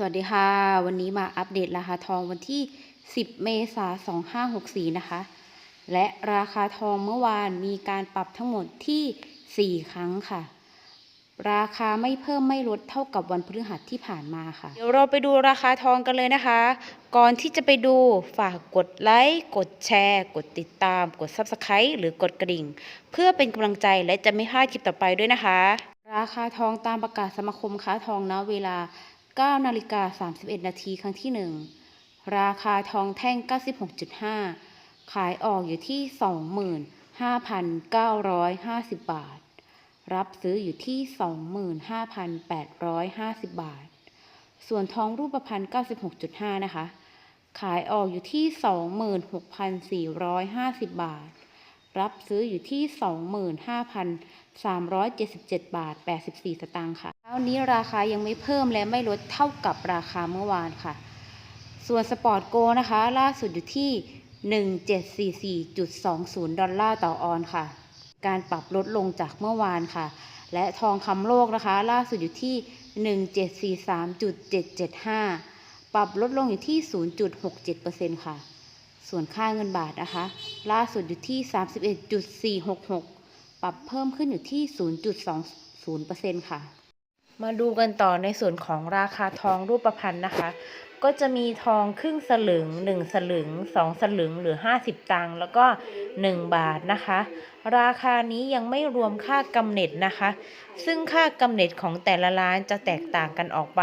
สวัสดีค่ะ วันนี้มาอัปเดตราคาทองวันที่ 10 เมษายน 2564 นะคะ และราคาทองเมื่อวานมีการปรับทั้งหมดที่ 4 ครั้งค่ะ ราคาไม่เพิ่มไม่ลดเท่ากับวันพฤหัสที่ผ่านมาค่ะ เดี๋ยวเราไปดูราคาทองกันเลยนะคะ ก่อนที่จะไปดูฝากกดไลค์ กดแชร์ กดติดตาม กด Subscribe หรือกดกระดิ่ง เพื่อเป็นกำลังใจและจะไม่พลาดคลิปต่อไปด้วยนะคะ ราคาทองตามประกาศสมาคมค้าทองณเวลา 9นาฬิกา31 นาทีครั้งที่ 1 ราคาทองแท่ง 96.5 ขายออกอยู่ที่ 25,950 บาท รับซื้ออยู่ที่ 25,850 บาท ส่วนทองรูปพรรณ96.5 นะคะ ขายออกอยู่ที่ 26,450 บาท รับซื้ออยู่ที่ 25,377 บาท 84 สตางค์ค่ะเช้านี้ราคายังไม่เพิ่มและไม่ลดเท่ากับราคาเมื่อวานค่ะ ส่วนสปอร์ตโกนะคะ ล่าสุดอยู่ที่ 1744.20 ดอลลาร์ต่อออนค่ะ การปรับลดลงจากเมื่อวานค่ะ และทองคำโลกนะคะ ล่าสุดอยู่ที่ 1743.775 ปรับลดลงอยู่ที่ 0.67%ค่ะ ส่วนค่าเงินบาทนะคะ ล่าสุดอยู่ที่ 31.466 ปรับเพิ่มขึ้นอยู่ที่ 0.20%ค่ะ มาดูกันต่อในส่วนของราคาทองรูปพรรณนะคะ ก็จะมีทองครึ่งสลึง 1 สลึง 2 สลึงหรือ 50 ตังค์แล้วก็ 1 บาทนะคะ ราคานี้ยังไม่รวมค่ากำเนิดนะคะ ซึ่งค่ากำเนิดของแต่ละร้านจะแตกต่างกันออกไป